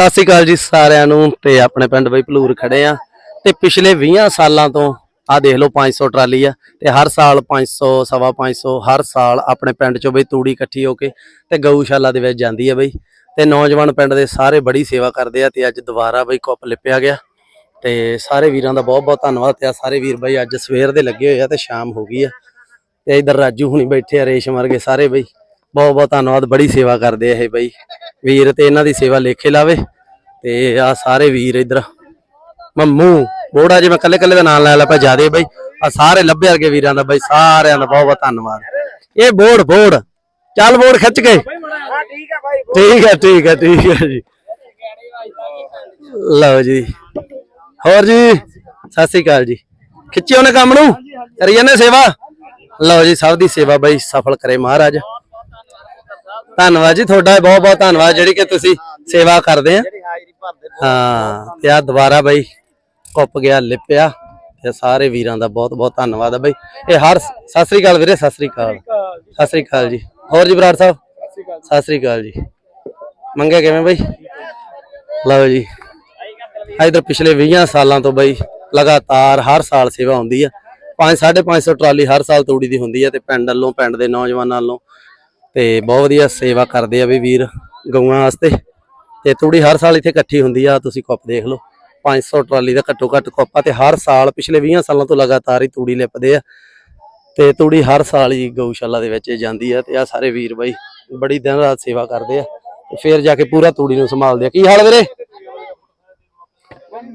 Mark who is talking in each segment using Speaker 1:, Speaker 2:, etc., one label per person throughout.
Speaker 1: ਸਤਿ ਸ਼੍ਰੀ ਅਕਾਲ ਜੀ ਸਾਰਿਆਂ ਨੂੰ ਤੇ ਆਪਣੇ ਪਿੰਡ ਬਈ ਭਲੂਰ ਖੜੇ ਆ ਤੇ ਪਿਛਲੇ 20 ਸਾਲਾਂ ਤੋਂ ਆ ਦੇਖ ਲਓ 500 ਟਰਾਲੀ ਆ ਤੇ ਹਰ ਸਾਲ 500 ਸਵਾ 500 ਹਰ ਸਾਲ ਆਪਣੇ ਪਿੰਡ ਚੋਂ ਬਈ ਤੂੜੀ ਇਕੱਠੀ ਹੋ ਕੇ ਤੇ ਗਊਸ਼ਾਲਾ ਦੇ ਵਿੱਚ ਜਾਂਦੀ ਆ ਬਈ ਤੇ ਨੌਜਵਾਨ ਪਿੰਡ ਦੇ ਸਾਰੇ ਬੜੀ ਸੇਵਾ ਕਰਦੇ ਆ ਤੇ ਅੱਜ ਦੁਬਾਰਾ ਬਈ ਕੁੱਪ ਲਿਪਿਆ ਗਿਆ ਤੇ ਸਾਰੇ ਵੀਰਾਂ ਦਾ ਬਹੁਤ ਬਹੁਤ ਧੰਨਵਾਦ ਤੇ ਆ ਸਾਰੇ ਵੀਰ ਬਈ ਅੱਜ ਸਵੇਰ ਦੇ ਲੱਗੇ ਹੋਏ ਆ ਤੇ ਸ਼ਾਮ ਹੋ ਗਈ ਆ ਤੇ ਇਧਰ ਰਾਜੂ ਹੁਣੀ ਬੈਠੇ ਆ ਰੇਸ਼ਮ ਵਰਗੇ ਸਾਰੇ ਬਈ ਬਹੁਤ ਬਹੁਤ ਧੰਨਵਾਦ, ਬੜੀ ਸੇਵਾ ਕਰਦੇ ਆ ਇਹ ਬਈ। ਵੀਰ ਤੇ ਇਹਨਾਂ ਦੀ ਸੇਵਾ ਲੇਖੇ ਲਾਵੇ ਤੇ ਆ ਸਾਰੇ ਵੀਰ ਇਧਰ। ਮੰਮੂ, ਬੋੜਾ ਜੇ ਮੈਂ ਕੱਲੇ ਕੱਲੇ ਦਾ ਨਾਮ ਲੈ ਲਾ ਪਾ ਜਿਆਦੇ ਬਈ। ਆ ਸਾਰੇ ਲੱਭੇ ਵਰਗੇ ਵੀਰਾਂ ਦਾ ਬਈ, ਸਾਰਿਆਂ ਦਾ ਬਹੁਤ ਬਹੁਤ ਧੰਨਵਾਦ। ਇਹ ਬੋੜ ਬੋੜ। ਚੱਲ ਬੋੜ ਖਿੱਚ ਕੇ। ਠੀਕ ਹੈ ਠੀਕ ਹੈ ਠੀਕ ਹੈ ਜੀ। ਲਓ ਜੀ। ਹੋਰ ਜੀ, ਸਤਿ ਸ੍ਰੀ ਅਕਾਲ ਜੀ। ਖਿੱਚੀ ਉਹਨੇ ਕੰਮ ਨੂੰ? ਕਰੀ ਜਾਂਦੇ ਸੇਵਾ? ਲਓ ਜੀ, ਸਭ ਦੀ ਸੇਵਾ ਬਾਈ ਸਫਲ ਕਰੇ ਮਹਾਰਾਜ। ਧੰਨਵਾਦ ਜੀ ਤੁਹਾਡਾ ਬਹੁਤ ਬਹੁਤ ਧੰਨਵਾਦ ਜਿਹੜੀ ਕਿ ਤੁਸੀਂ ਸੇਵਾ ਕਰਦੇ ਆ। ਹਾਂ ਤੇ ਆ ਦੁਬਾਰਾ ਬਈ ਕੁੱਪ ਗਿਆ ਲਿਪਿਆ ਤੇ ਸਾਰੇ ਵੀਰਾਂ ਦਾ ਬਹੁਤ ਬਹੁਤ ਧੰਨਵਾਦ ਆ ਬਈ। ਇਹ ਹਰ ਸਤਿ ਸ੍ਰੀ ਅਕਾਲ ਵੀਰੇ ਸਤਿ ਸ੍ਰੀ ਅਕਾਲ। ਸਤਿ ਸ੍ਰੀ ਅਕਾਲ ਜੀ। ਹੋਰ ਜੀ ਬਰਾੜ ਸਾਹਿਬ? ਸਤਿ ਸ੍ਰੀ ਅਕਾਲ ਜੀ। ਮੰਗੇ ਕਿਵੇਂ ਬਈ? ਲਓ ਜੀ। ਇਧਰ ਪਿਛਲੇ 20 ਸਾਲਾਂ ਤੋਂ ਬਈ ਲਗਾਤਾਰ ਹਰ ਸਾਲ ਸੇਵਾ ਹੁੰਦੀ ਆ। 5 550 ਟਰਾਲੀ ਹਰ ਸਾਲ ਤੂੜੀ ਦੀ ਹੁੰਦੀ ਆ ਤੇ ਪਿੰਡ ਵੱਲੋਂ ਪਿੰਡ ਦੇ ਨੌਜਵਾਨਾਂ ਵੱਲੋਂ ਤੇ ਬਹੁਤ ਵਧੀਆ ਸੇਵਾ ਕਰਦੇ ਆ ਵੀ ਵੀਰ ਗਊਆਂ ਵਾਸਤੇ। ਤੇ ਤੂੜੀ ਹਰ ਸਾਲ ਇੱਥੇ ਇਕੱਠੀ ਹੁੰਦੀ ਆ, ਤੁਸੀਂ ਕੁੱਪ ਦੇਖ ਲਓ। 500 ਟਰਾਲੀ ਦਾ ਘੱਟੋ ਘੱਟ ਕੁੱਪ ਤੇ ਹਰ ਸਾਲ ਪਿਛਲੇ 20 ਸਾਲਾਂ ਤੋਂ ਲਗਾਤਾਰ ਹੀ ਤੂੜੀ ਲਿਪਦੇ ਆ। ਤੇ ਤੂੜੀ ਹਰ ਸਾਲ ਹੀ ਗਊਸ਼ਾਲਾ ਦੇ ਵਿੱਚ ਜਾਂਦੀ ਆ ਤੇ ਆ ਸਾਰੇ ਵੀਰ ਬਾਈ ਬੜੀ ਦਿਨ ਰਾਤ ਸੇਵਾ ਕਰਦੇ ਆ ਤੇ ਫੇਰ ਜਾ ਕੇ ਪੂਰਾ ਤੂੜੀ ਨੂੰ ਸੰਭਾਲਦੇ ਆ। ਕੀ ਹਾਲ ਵੀਰੇ?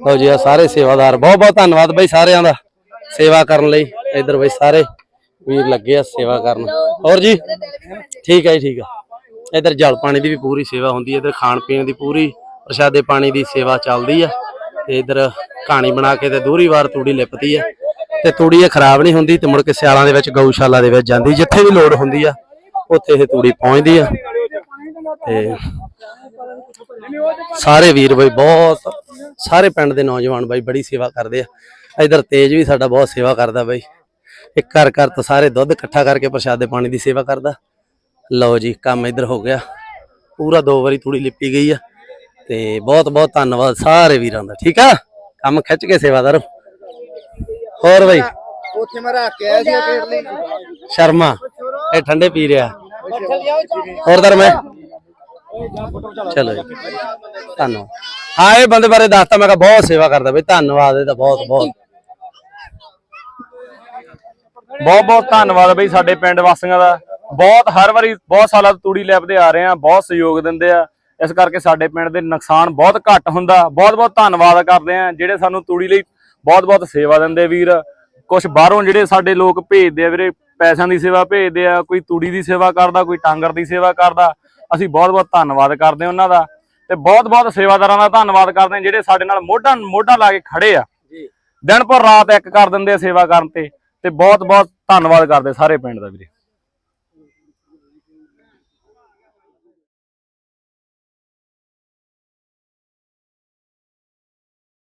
Speaker 1: ਲਓ ਜੀ ਆ ਸਾਰੇ ਸੇਵਾਦਾਰ ਬਹੁਤ ਬਹੁਤ ਧੰਨਵਾਦ ਬਾਈ ਸਾਰਿਆਂ ਦਾ ਸੇਵਾ ਕਰਨ ਲਈ। ਇਧਰ ਬਾਈ ਸਾਰੇ। ਵੀਰ ਲੱਗੇ ਆ ਸੇਵਾ ਕਰਨ। ਹੋਰ ਜੀ? ਠੀਕ ਹੈ ਜੀ ਠੀਕ ਆ। ਇਧਰ ਜਲ ਪਾਣੀ ਦੀ ਵੀ ਪੂਰੀ ਸੇਵਾ ਹੁੰਦੀ ਹੈ ਇਧਰ ਖਾਣ ਪੀਣ ਦੀ ਪੂਰੀ ਪ੍ਰਸ਼ਾਦੇ ਪਾਣੀ ਦੀ ਸੇਵਾ ਚੱਲਦੀ ਆ। ਤੇ ਇਧਰ ਕਹਾਣੀ ਬਣਾ ਕੇ ਤੇ ਦੂਰੀ ਵਾਰ ਤੂੜੀ ਲਿਪਦੀ ਆ। ਤੇ ਤੂੜੀ ਇਹ ਖਰਾਬ ਨਹੀਂ ਹੁੰਦੀ ਤੇ ਮੁੜ ਕੇ ਸਿਆਲਾਂ ਦੇ ਵਿੱਚ ਗਊਸ਼ਾਲਾ ਦੇ ਵਿੱਚ ਜਾਂਦੀ ਜਿੱਥੇ ਵੀ ਲੋੜ ਹੁੰਦੀ ਆ ਉੱਥੇ ਇਹ ਤੂੜੀ ਪਹੁੰਚਦੀ ਆ। ਤੇ ਸਾਰੇ ਵੀਰ ਬਈ ਬਹੁਤ ਸਾਰੇ ਪਿੰਡ ਦੇ ਨੌਜਵਾਨ ਬਾਈ ਬੜੀ ਸੇਵਾ ਕਰਦੇ ਆ। ਇਧਰ ਤੇਜ ਵੀ ਸਾਡਾ ਬਹੁਤ ਸੇਵਾ ਕਰਦਾ ਬਾਈ। ਇੱਕ ਘਰ ਘਰ ਤੋਂ ਸਾਰੇ ਦੁੱਧ ਇਕੱਠਾ ਕਰਕੇ ਪ੍ਰਸ਼ਾਦੇ ਪਾਣੀ ਦੀ ਸੇਵਾ ਕਰਦਾ। ਲਓ ਜੀ ਕੰਮ ਇਧਰ ਹੋ ਗਿਆ। ਪੂਰਾ ਦੋ ਵਾਰੀ ਤੂੜੀ ਲਿਪੀ ਗਈ ਆ ਤੇ ਬਹੁਤ ਬਹੁਤ ਧੰਨਵਾਦ ਸਾਰੇ ਵੀਰਾਂ ਦਾ ਠੀਕ ਆ? ਕੰਮ ਖਿੱਚ ਕੇ ਸੇਵਾਦਾਰ ਹੋਰ ਬਈ?
Speaker 2: ਉੱਥੇ ਮੈਂ ਰੱਖ ਕੇ ਆਇਆ ਸੀ ਪੇਟ ਲਈ
Speaker 1: ਸ਼ਰਮਾ ਇਹ ਠੰਡੇ ਪੀ ਰਿਹਾ। ਹੋਰ ਦਰ ਮੈਂ ਚਲੋ ਜੀ ਧੰਨਵਾਦ। ਹਾਂ ਇਹ ਬੰਦੇ ਬਾਰੇ ਦੱਸਤਾ ਮੈਂ ਕਿਹਾ ਬਹੁਤ ਸੇਵਾ ਕਰਦਾ ਬਈ ਧੰਨਵਾਦ ਇਹਦਾ ਬਹੁਤ ਬਹੁਤ।
Speaker 3: ਬਹੁਤ ਬਹੁਤ ਧੰਨਵਾਦ ਬਈ ਸਾਡੇ ਪਿੰਡ ਵਾਸੀਆਂ ਦਾ। ਬਹੁਤ ਹਰ ਵਾਰੀ ਬਹੁਤ ਸਾਲਾਂ ਤੋਂ ਤੂੜੀ ਲੈਪਦੇ ਆ ਰਹੇ ਆ ਬਹੁਤ ਸਹਿਯੋਗ ਦਿੰਦੇ ਆ। ਇਸ ਕਰਕੇ ਸਾਡੇ ਪਿੰਡ ਦੇ ਨੁਕਸਾਨ ਬਹੁਤ ਘੱਟ ਹੁੰਦਾ। ਬਹੁਤ ਬਹੁਤ ਧੰਨਵਾਦ ਕਰਦੇ ਆ ਜਿਹੜੇ ਸਾਨੂੰ ਤੂੜੀ ਲਈ ਬਹੁਤ ਬਹੁਤ ਸੇਵਾ ਦਿੰਦੇ ਵੀਰ। ਕੁਝ ਬਾਹਰੋਂ ਜਿਹੜੇ ਸਾਡੇ ਲੋਕ ਭੇਜਦੇ ਆ ਵੀਰੇ ਪੈਸਿਆਂ ਦੀ ਸੇਵਾ ਭੇਜਦੇ ਆ ਕੋਈ ਤੂੜੀ ਦੀ ਸੇਵਾ ਕਰਦਾ ਕੋਈ ਟਾਂਗਰ ਦੀ ਸੇਵਾ ਕਰਦਾ ਅਸੀਂ ਬਹੁਤ ਬਹੁਤ ਧੰਨਵਾਦ ਕਰਦੇ ਆ ਉਹਨਾਂ ਦਾ। ਤੇ ਬਹੁਤ ਬਹੁਤ ਸੇਵਾਦਾਰਾਂ ਦਾ ਧੰਨਵਾਦ ਕਰਦੇ ਆ ਜਿਹੜੇ ਸਾਡੇ ਨਾਲ ਮੋਢਾ ਮੋਢਾ ਲਾ ਕੇ ਖੜੇ ਆ।
Speaker 1: ਜੀ।
Speaker 3: ਦਿਨ ਪਰ ਰਾਤ ਇੱਕ ਕਰ ਦਿੰਦੇ ਆ ਸੇਵਾ ਕਰਨ ਤੇ। ਤੇ ਬਹੁਤ ਬਹੁਤ ਧੰਨਵਾਦ ਕਰਦੇ ਸਾਰੇ ਪਿੰਡ ਦਾ ਵੀਰੇ।